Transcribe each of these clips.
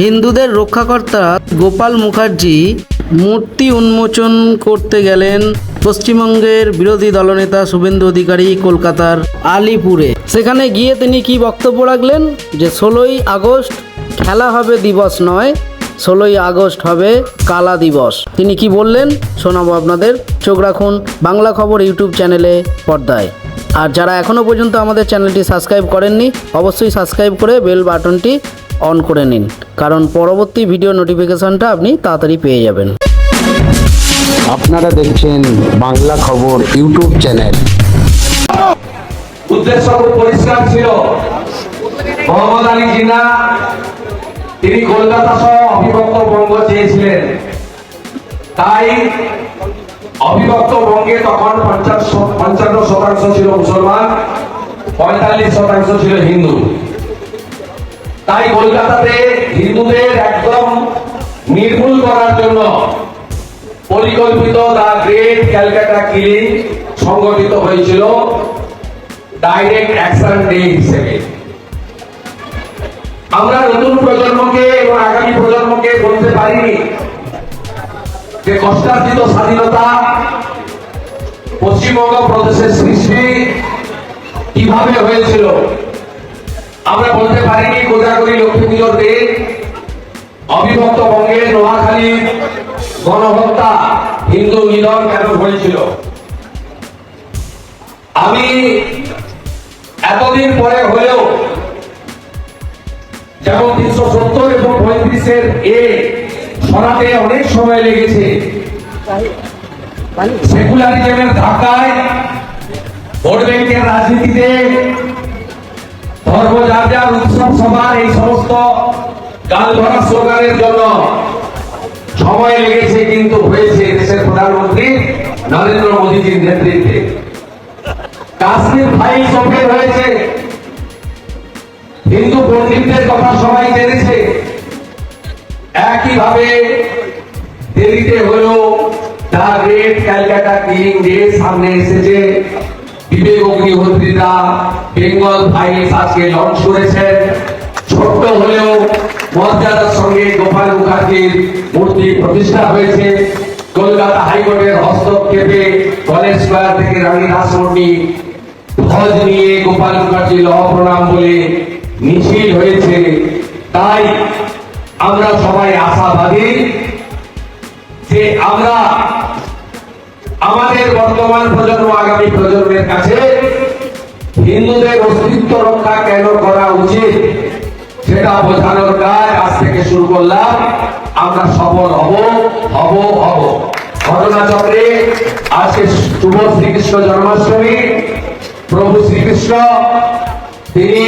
হিন্দুদের রক্ষাকর্তা গোপাল মুখার্জি মূর্তি উন্মোচন করতে গেলেন পশ্চিমবঙ্গের বিরোধী দলনেতা শুভেন্দু অধিকারী কলকাতার আলিপুরে। সেখানে গিয়ে তিনি কি বক্তব্য রাখলেন? যে ষোলোই আগস্ট খেলা হবে দিবস নয়, ষোলোই আগস্ট হবে কালা দিবস। তিনি কি বললেন? শোনাবো আপনাদের। চোখ রাখুন বাংলা খবর ইউটিউব চ্যানেলে পর্দায়। আর যারা এখনও পর্যন্ত আমাদের চ্যানেলটি সাবস্ক্রাইব করেননি, অবশ্যই সাবস্ক্রাইব করে বেল বাটনটি অন করে নিন। কারণ পরবর্তী ভিডিও নোটিফিকেশনটা আপনি তাড়াতাড়ি পেয়ে যাবেন। আপনারা দেখছেন বাংলা খবর ইউটিউব চ্যানেল। উদ্দেশ্য খুব পরিষ্কার ছিল। মোহাম্মদ আলী জিন্না তিনি কলকাতা সহ অবিভক্ত বঙ্গ চেয়েছিলেন। তাই অবিভক্ত বঙ্গে তখন পঞ্চাশ পঞ্চান্ন শতাংশ ছিল মুসলমান পঁয়তাল্লিশ শতাংশ ছিল হিন্দু। তাই কলকাতাতে হিন্দুদের একদম নির্মূল করার জন্য পরিকল্পিত দা গ্রেট ক্যালকাটা কিলিং সংগঠিত হয়েছিল ডাইরেক্ট অ্যাকশন ডে হিসেবে। আমরা নতুন প্রজন্মকে এবং আগামী প্রজন্মকে বলতে পারিনি যে কষ্টার্জিত স্বাধীনতা পশ্চিমবঙ্গ প্রদেশের সৃষ্টি কীভাবে হয়েছিল। আমরা বলতে পারিনি কোজাগরী লক্ষ্মী পুজোর দিন অবিভক্ত বঙ্গের নোয়াখালী গণহত্যা হিন্দু মিলন কেন হয়েছিল? আমি এতদিন পরে হলেও যেমন তিনশো সত্তর এবং পঁয়ত্রিশের এ সরাতে অনেক সময় লেগেছে। সেকুলারিজমের ধাক্কায় ভোট ব্যাংকের রাজনীতিতে ধর্ম উৎসব সভার এই সমস্ত গাল ধরা স্লোগানের জন্য সময় লেগেছে কিন্তু হয়েছে দেশের প্রধানমন্ত্রী নরেন্দ্র মোদীজির নেতৃত্বে। কাশ্মীর ফাইল সফেদ হয়েছে। হিন্দু পণ্ডিতদের কথা সবাই জেনেছে। একইভাবে দেরিতে হলেও the great Calcutta killing day, সামনে এসেছে বিবেক অগ্নিহোত্রীরা বেঙ্গল ফাইলস আজকে লঞ্চ করেছেন। ছোট্ট হলেও মর্যাদার সঙ্গে গোপাল মুখার্জির মূর্তি প্রতিষ্ঠা হয়েছে। কলকাতা হাইকোর্টের হস্তক্ষেপে কলেজ স্কোয়ার থেকে রানী রাসমণি ধ্বজ নিয়ে গোপাল মুখার্জি লহ প্রণাম বলে মিছিল হয়েছে। তাই আমরা সবাই আশাবাদী যে আমরা আমাদের বর্তমান প্রজন্ম, আগামী প্রজন্মের কাছে হিন্দুদের অস্তিত্ব রক্ষা কেন করা উচিত সেটা বোঝানোর কাজ আজ থেকে শুরু করলাম। আমরা সফল হব হব হব। ঘটনাচক্রে আজকে শুভ শ্রীকৃষ্ণ জন্মাষ্টমী। প্রভু শ্রীকৃষ্ণ, তিনি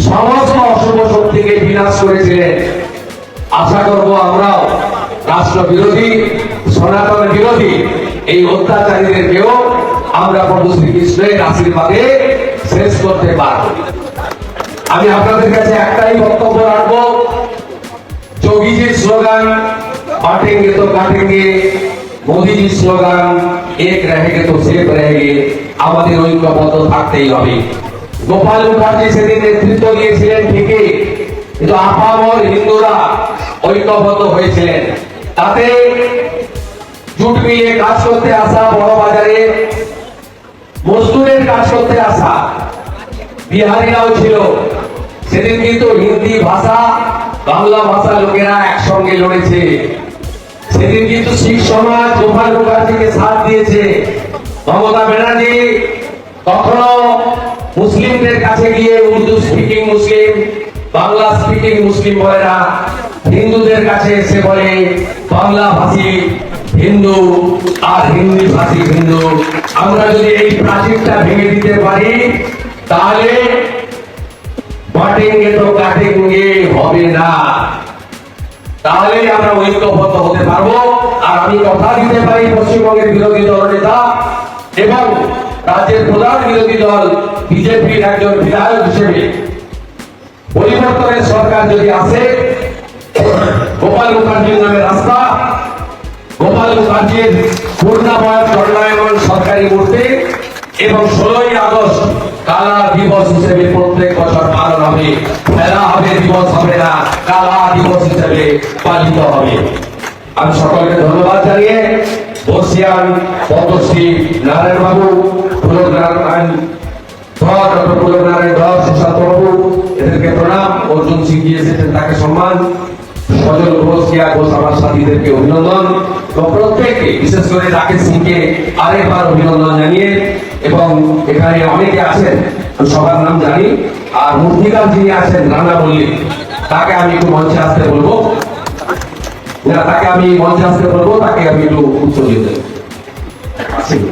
সমস্ত অশুভ শক্তিকে বিনাশ করেছিলেন। আশা করব আমরাও রাষ্ট্র বিরোধী সনাতন বিরোধী এই অত্যাচারীদেরকেও আমরা প্রভু শ্রীকৃষ্ণের আশীর্বাদে শেষ করতে পারব। আমি আপনাদের কাছে একটাই বক্তব্য রাখব। যোগীজির স্লোগান বাটেঙ্গে তো কাটেঙ্গে মোদীজির স্লোগান, এক রেহেগে তো সেফ রেহেগে আমাদের ঐক্যবদ্ধ থাকতেই হবে। গোপাল মুখার্জি সেদিন নেতৃত্ব দিয়েছিলেন ঠিকই, কিন্তু আপামর হিন্দুরা ঐক্যবদ্ধ হয়েছিলেন। তাতে জুট মিলিয়ে কাজ করতে আসা বড় বাজারে, মজদুরের কাজ করতে আসা বিহারিরাও ছিল। সেদিন কিন্তু হিন্দি ভাষা, বাংলা ভাষা লোকেরা একসঙ্গে লড়েছে। সেদিন কিন্তু শিখ সমাজ, গোপাল মুখার্জিকে সাথ দিয়েছে। মমতা ব্যানার্জি কখনো মুসলিমদের কাছে গিয়ে Urdu speaking Muslim, Bangla speaking Muslim বলে না। হিন্দুদের কাছে এসে বলে বাংলা ভাষী হিন্দু আর হিন্দি ভাষী হিন্দু, আমরা যদি এই প্রাচীরটা ভেঙে দিতে পারি, তাহলে বাটেঙ্গে তো কাটেঙ্গে হবে না। তাহলে আমরা ঐক্যবদ্ধ হতে পারব। আর আমি কথা দিতে পারি পশ্চিমবঙ্গের বিরোধী দল নেতা এবং রাজ্যের প্রধান বিরোধী দল, বিজেপির একজন বিধায়ক হিসেবে। পরিবর্তনের সরকার যদি আসে, গোপাল মুখার্জির নামে রাস্তা গোপাল মুখার্জির পূর্ণাবয় স্বর্ণায়ন সরকারি মূর্তি এবং ষোলোই আগস্ট কালা দিবস হিসেবে প্রত্যেক বছর পালন হবে। খেলা হবে, দিবস হবে না, কালা দিবস হিসেবে পালিত হবে। আমি সকলকে ধন্যবাদ জানিয়ে বর্ষিয়ান পদ্মশ্রী নারায়ণ বাবু পুলক নারায়ণ ধর, ডক্টর পুলক নারায়ণ ধর, সুশান্ত প্রণাম। অর্জুন সিং এসেছেন, তাকে সম্মান। সজল ঘোষ কিয়া ঘোষ, আমার সাথীদেরকে অভিনন্দন। প্রত্যেককে, বিশেষ করে রাকেশ সিংকে আরেকবার অভিনন্দন জানিয়ে এবং এখানে অনেকে আছেন সবার নাম জানি, আর মূর্তিকাল যিনি আছেন, রানা মল্লিক তাকে আমি একটু মঞ্চে আসতে বলব না, তাকে আমি মঞ্চে আসতে বলব, তাকে আমি একটু উত্তর দিয়ে দেবো আসুন।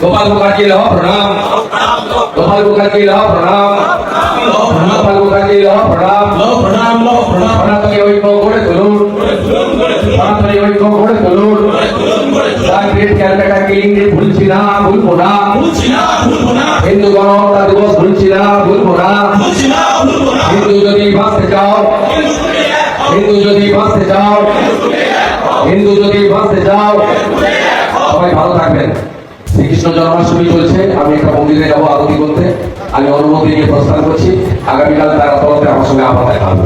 गोपाल मुखर्जी लहो प्रणाम गोपाल मुखर्जी लहो प्रणाम गोपाल मुखर्जी लहो प्रणाम প্রণাম লও প্রণাম সনাতনী ঐক্য গড়ে তুলুন সনাতনী ঐক্য গড়ে তুলুন তার গ্রেট ক্যালকাটা কিলিং ডে ভুলছি না ভুলবো না ভুলছি না ভুলবো না হিন্দু গণহত্যা দিবস ভুলছি না ভুলবো না ভুলছি না ভুলবো না হিন্দু যদি বাঁচতে চাও হিন্দু যদি বাঁচতে চাও হিন্দু যদি বাঁচতে চাও সবাই ভালো থাকবেন শ্রীকৃষ্ণ জন্মাষ্টমী চলছে, আমি একটা মন্দিরে যাব আরতি করতে। আমি অনুমতি নিয়ে প্রস্থান করছি। আগামীকাল তারা তরফে আমার সঙ্গে আবার দেখা হবে।